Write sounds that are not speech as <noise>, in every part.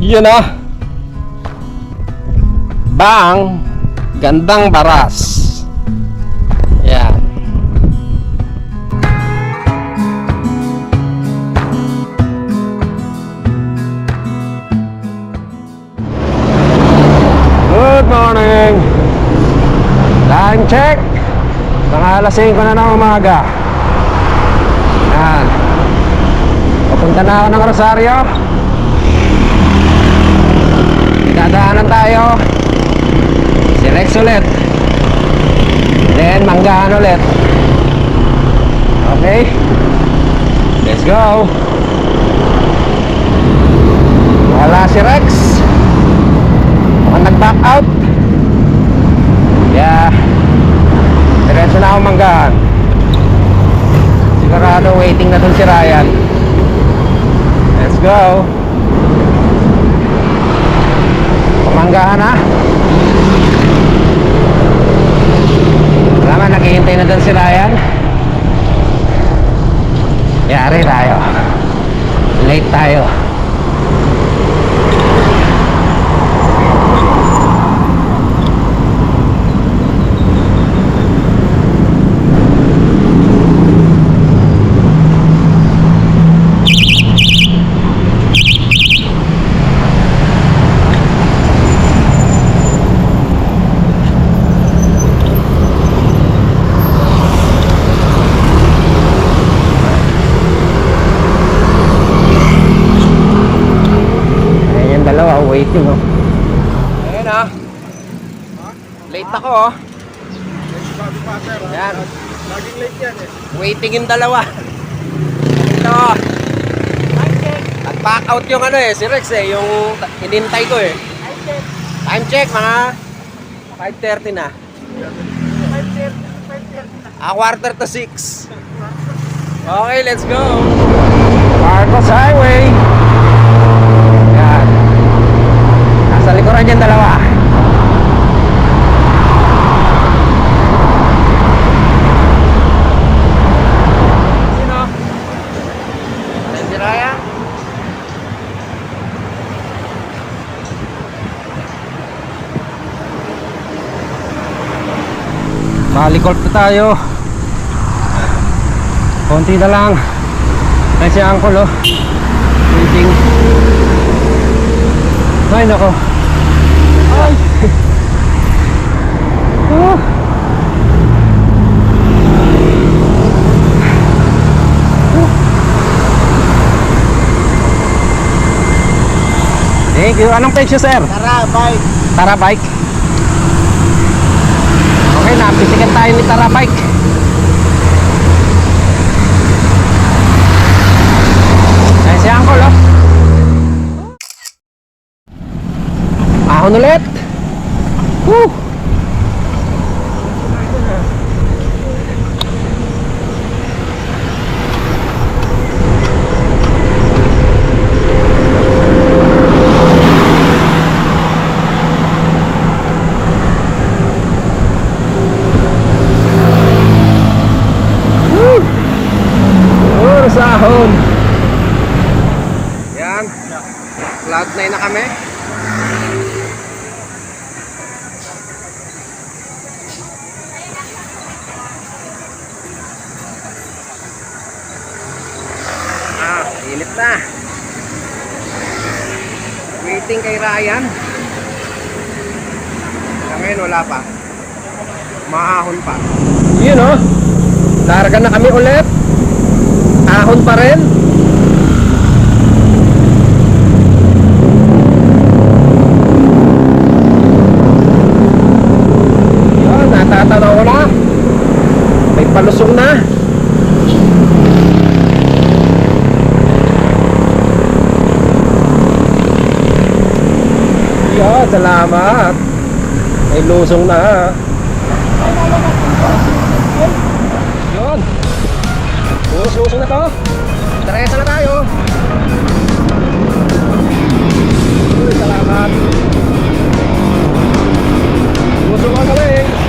Yun na. Bang. Gandang baras. Yan. Good morning. Time check. Mga alas 5 na ng umaga. Yan. Papunta na ako ng Rosario. Dadaanan tayo. Si Rex ulit. Then, manggahan ulit. Okay? Let's go. Wala si Rex. Mukhang nag-back out. Yeah. Diretso na ako manggahan. Sigurado waiting na dun si Ryan. Let's go. Pamanggahan na. Wala man, naghihintay na dun si Ryan. Yari tayo. Late tayo. Ayan yung dalawa, waiting oh. Ayan ah. Late ako oh. Yan. Laging late yan eh. Waiting yung dalawa. Ito. Nag-back out yung ano eh, si Rex eh, yung ta- inintay ko eh. Time check mga 5.30 na. A quarter to 6. Okay, let's go. Marcos Highway. Yan. Nasa likuran yung dalawa. Sino? Si Raya. Malikot na tayo. Konti na lang. Ayan si Uncle oh. Waiting. Ay nako. Ay. Ah. Thank you. Anong page sir? Tara, bye. Tara Bike. Okay, napitikan tayo ni Tara Bike. Ay, si Uncle, oh. Ahon ulit. Woo! Puro sahon. Yan. Cloud 9 na kami. Ah, init na. Waiting kay Ryan. Hanggang ngayon wala pa. Maahon pa. Yun oh. Larga na kami ulit. Ahon pa rin. Yun, natatanaw ko na. May palusong na. Yun, salamat. May lusong na. Yun. Uso-uso na to. Teresa na tayo. Salamat. Uso ka galing.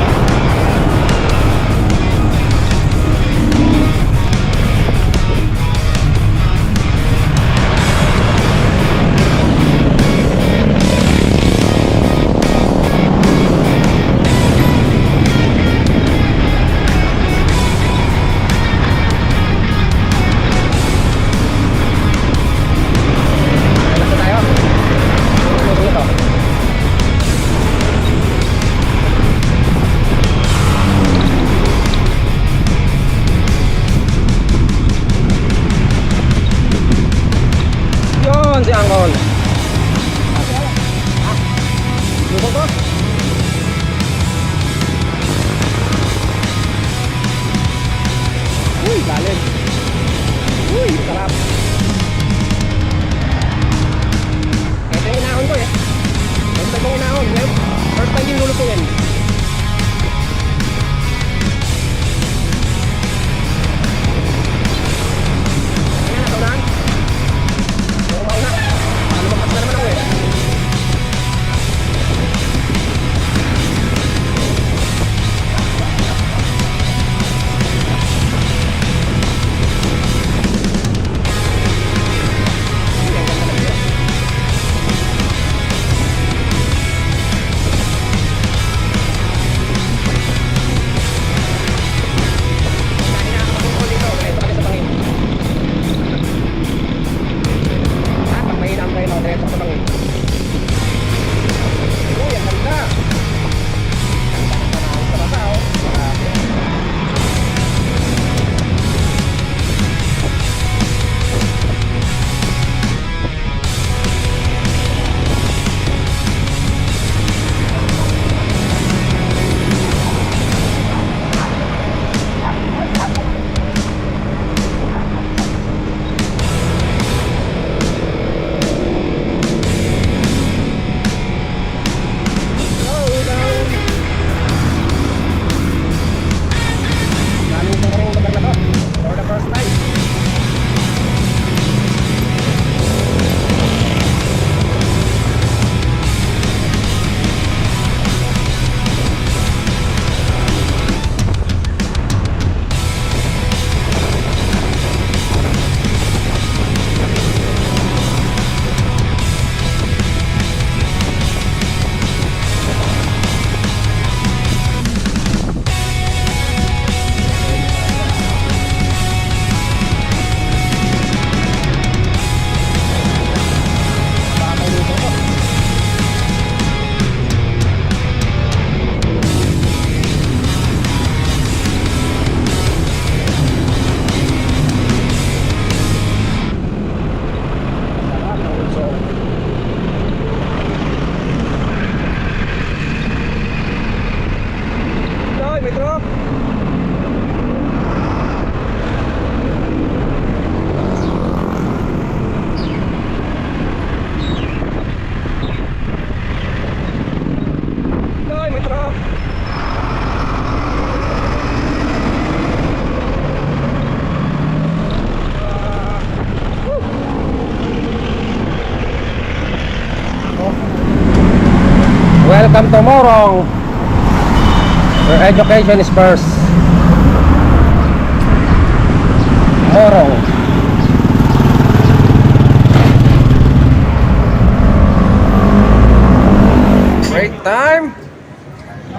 Welcome to Morong Where education is first Morong Break time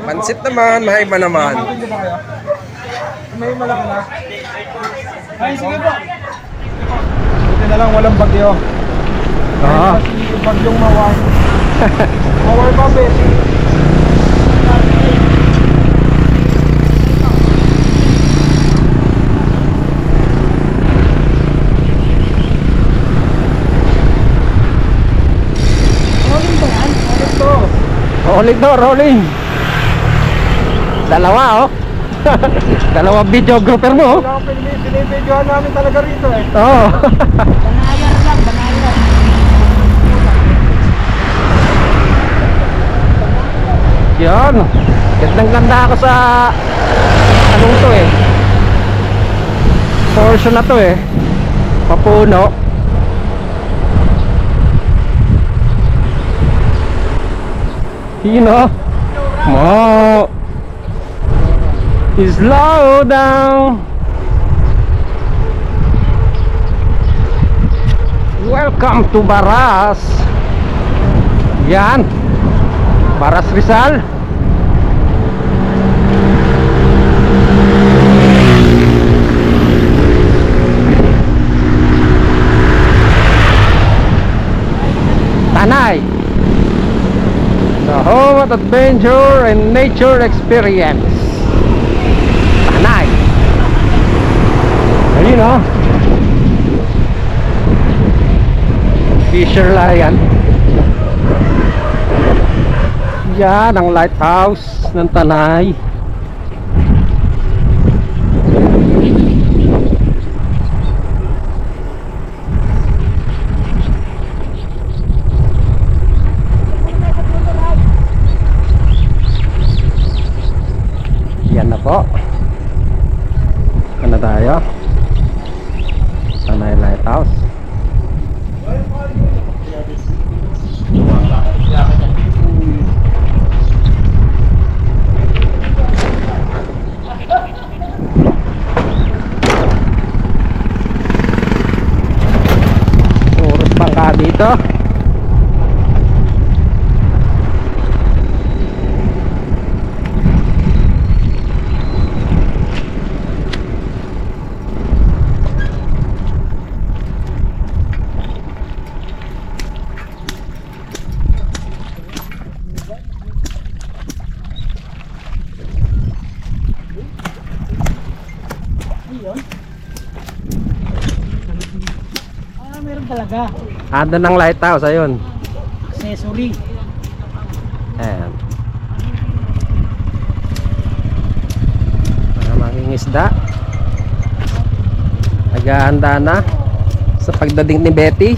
Pansit naman, mahaiba naman May malaki na. Ay, sige po. Buti na lang walang bagyo. Kasi bagyong mawar. Mawar pa, to? Rolling to, rolling. Dalawa oh. <laughs> Dalawa videographer mo oh. Binibidyohan namin talaga rito eh. Oo <laughs> lang, banayar. Yan. Gandang ganda ako sa anong to eh. Portion na to eh. Papuno. You know? Mo. Slow down. Welcome to Baras. Yan. Baras Rizal. Tanay. The home of adventure and nature experience. Tanay. Ayun oh. Fisher Lion. Yan ang lighthouse ng Tanay. Yan na po. Ano tayo? Tanay Lighthouse. Oras pang ka dito. Ah, meron talaga. Ando ng lighthouse, ayun. Accessory. Ayan. Mga mangingisda. Naghahanda na sa pagdating ni Betty.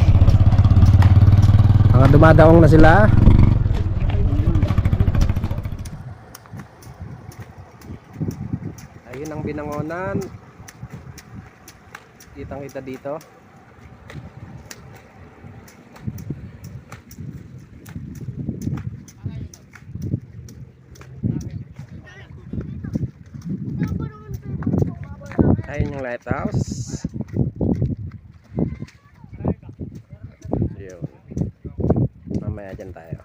Mga dumadaong na sila. Ayun ang binangonan. Kitang kita dito. Ayun yung lighthouse. Yun. Mamaya dyan tayo.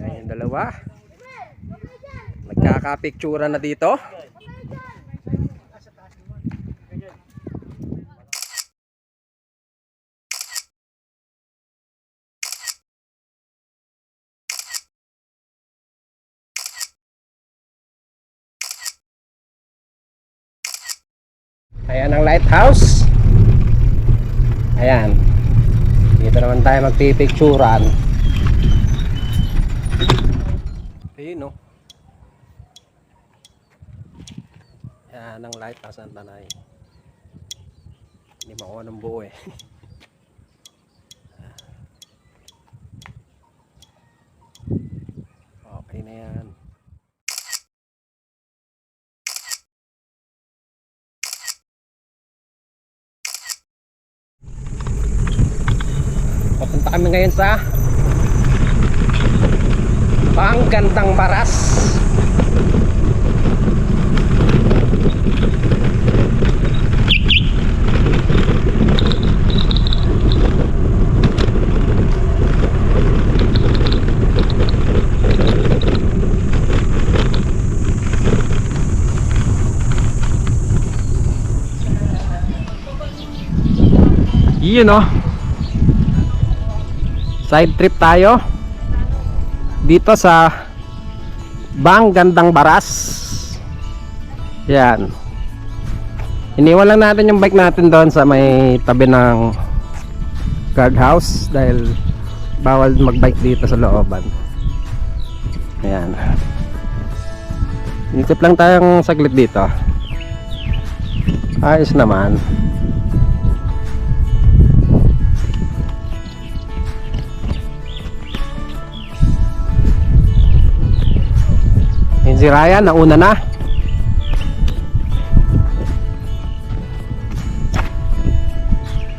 Ayun yung dalawa. Nagkakapictura na dito. Lighthouse. Ayan. Dito naman tayo magpipicturan. Ayun no. Ayan ang lighthouse ng tanay. Hindi makuha ng buo eh. <laughs> okay na yan. Papunta kami ngayon sa Panggandang Baras. Yun oh side trip tayo. Dito sa Bang Gandang Baras. Yan. Iniwan lang natin yung bike natin doon sa may tabi ng guardhouse dahil bawal magbike dito sa looban. Yan Nitip lang tayong saglit dito. Ayos naman si Ryan, nauna na.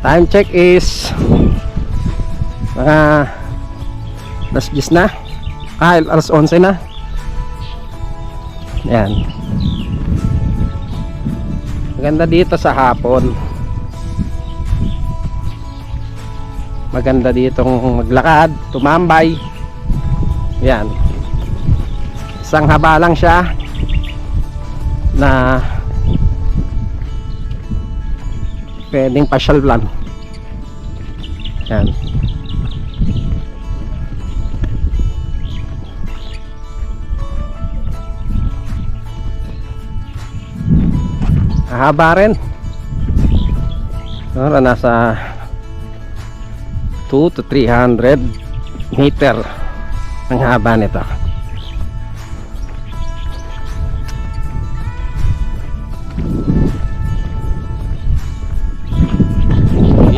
Time check is mga alas 10 na. Ah, alas 11 na. Yan. Maganda dito sa hapon. Maganda ditong maglakad, tumambay. Yan isang haba lang siya na pwedeng pasyal lang yan Haba rin. Siguro nasa 2 to 300 meter ang haba nito.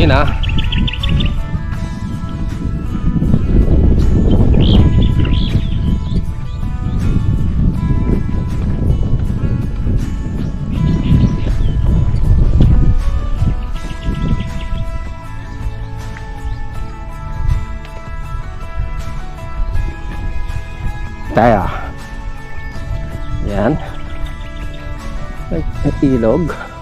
Yun ah. Tayo. Yan. Ilog.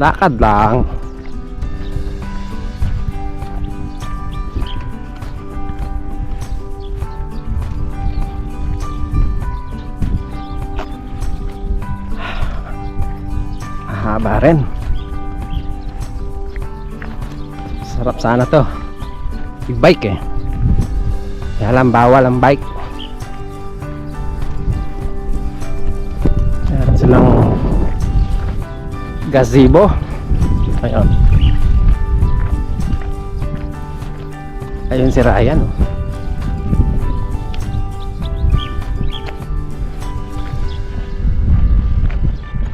Lakad lang. Haba rin. Sarap sana to. Big bike eh. Kaya lang bawal ang bike. Gazebo. Ayun. Ayun si Ryan oh.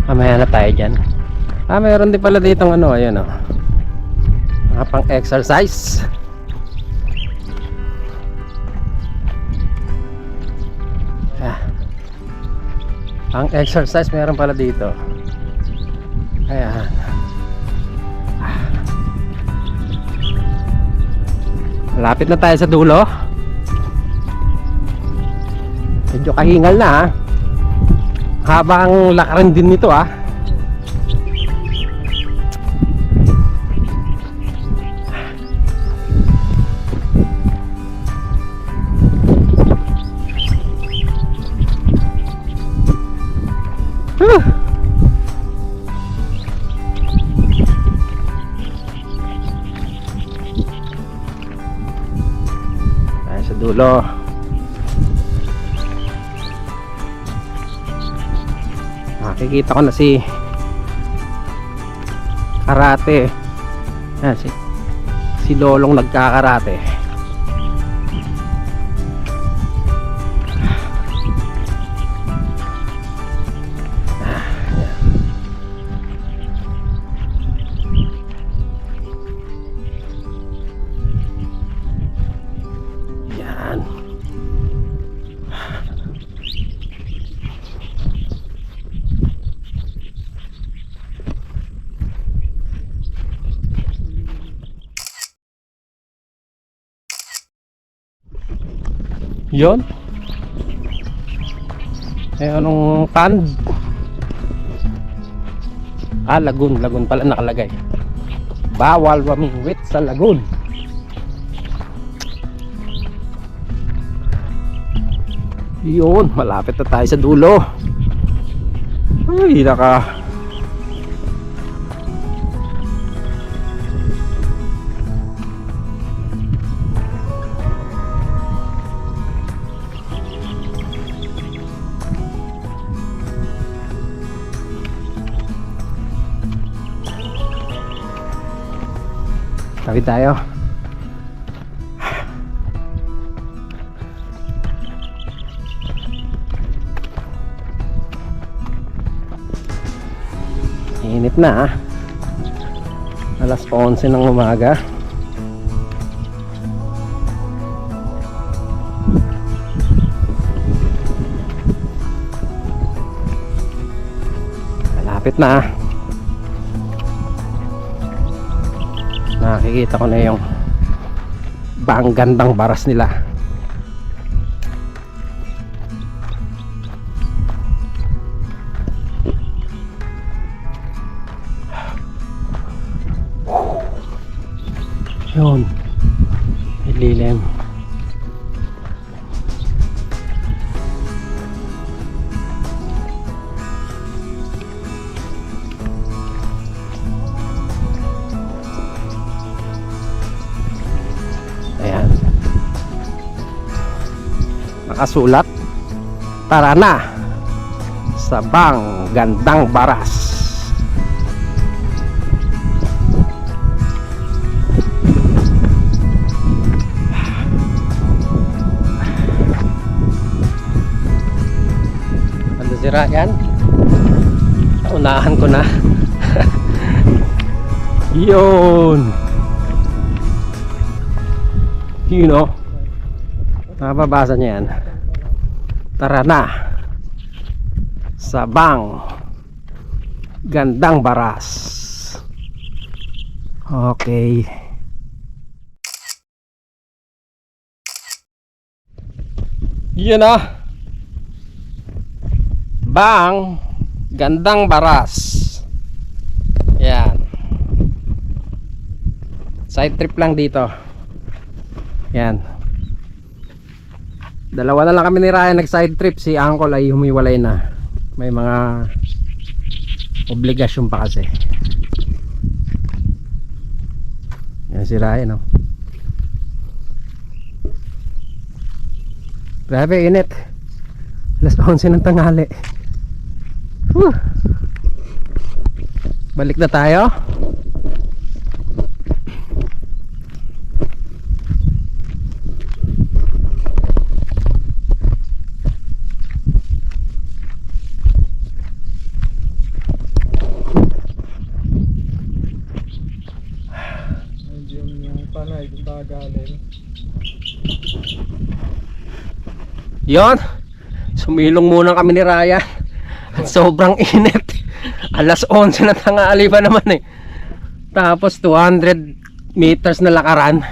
mamaya na tayo dyan. Ah mayroon din pala ditong ano ayun oh. Mga pang exercise ah. Pang exercise meron pala dito Ayan. Malapit na tayo sa dulo. Medyo kahingal na ha. Habang lakaran din nito ah. Dulo. Nakikita ko na si karate. Yan, si, si Lolong nagkakarate. Yon. Eh anong pond? Ah, lagoon, lagoon pala nakalagay. Bawal mamingwit sa lagoon. Yun, malapit na tayo sa dulo. Ay, naka... Tawid tayo. Init na ah. Alas 11 ng umaga. Malapit na ah. nakikita ko na yung bang gandang baras nila. Yun. Nakasulat. Tara na. Sabang Gandang Baras. Ano si Ryan? Unahan ko na. <laughs> Yun. Yun o. Mababasa niya yan. Tara na. Sabang. Gandang baras. Okay. Yun o. Bang. Gandang baras. Yan. Side trip lang dito. Yan. Dalawa na lang kami ni Ryan nag side trip. Si Uncle ay humiwalay na. May mga obligasyon pa kasi. Yan si Ryan oh. Grabe init. Alas 11 ng tanghali. Whew. Balik na tayo. Nandiyan yung panay kung gagaling. Yon. Sumilong muna kami ni Ryan. At sobrang <laughs> init. Alas 11 na tanghali pa naman eh. Tapos 200 meters na lakaran.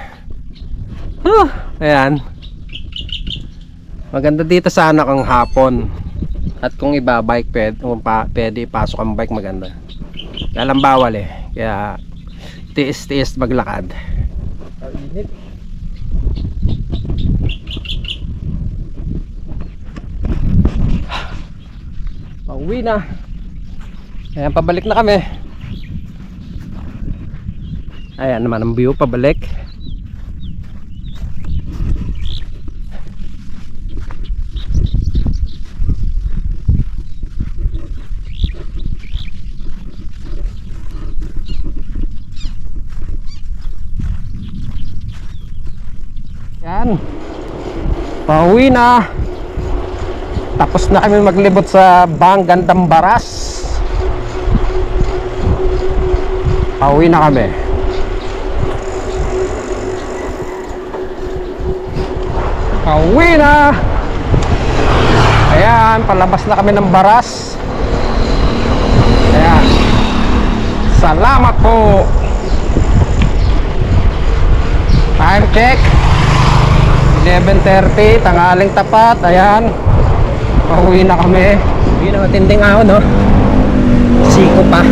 Huh, ayan. Maganda dito sana kung hapon. At kung iba-bike pwede, kung pwede ipasok ang bike maganda. Kaya lang bawal eh. Kaya tiis-tiis maglakad. Kainit. Pauwi na. Ayan, pabalik na kami. Ayan naman ang view, pabalik. Yan. Pauwi na. Tapos na kami maglibot sa Bangan Dambaras. Pauwi na kami. Pauwi na. Ayan, palabas na kami ng baras. Ayan. Salamat po. Time check. 11.30, tanghaling tapat. Ayan. Pauwi na kami. Hindi na matinding ahon, no? Siko pa.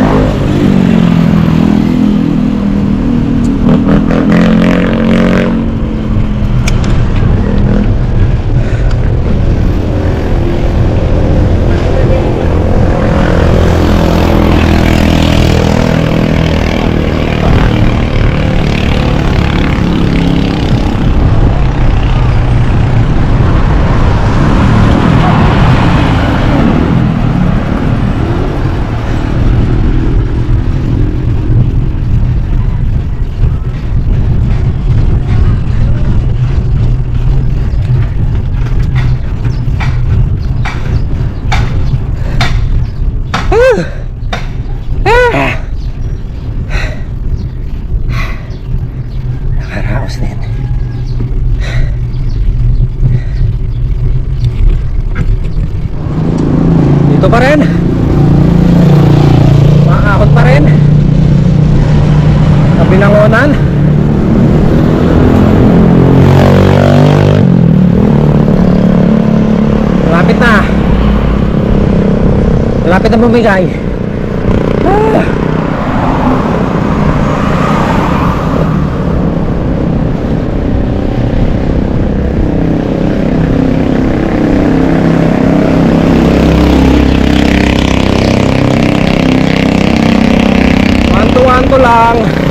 Malapit na bumigay. Ah. One lang.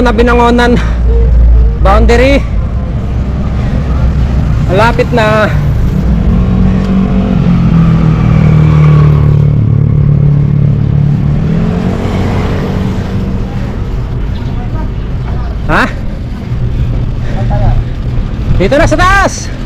down na ah, binangonan. Boundary. Malapit na. Ha? dito na sa taas!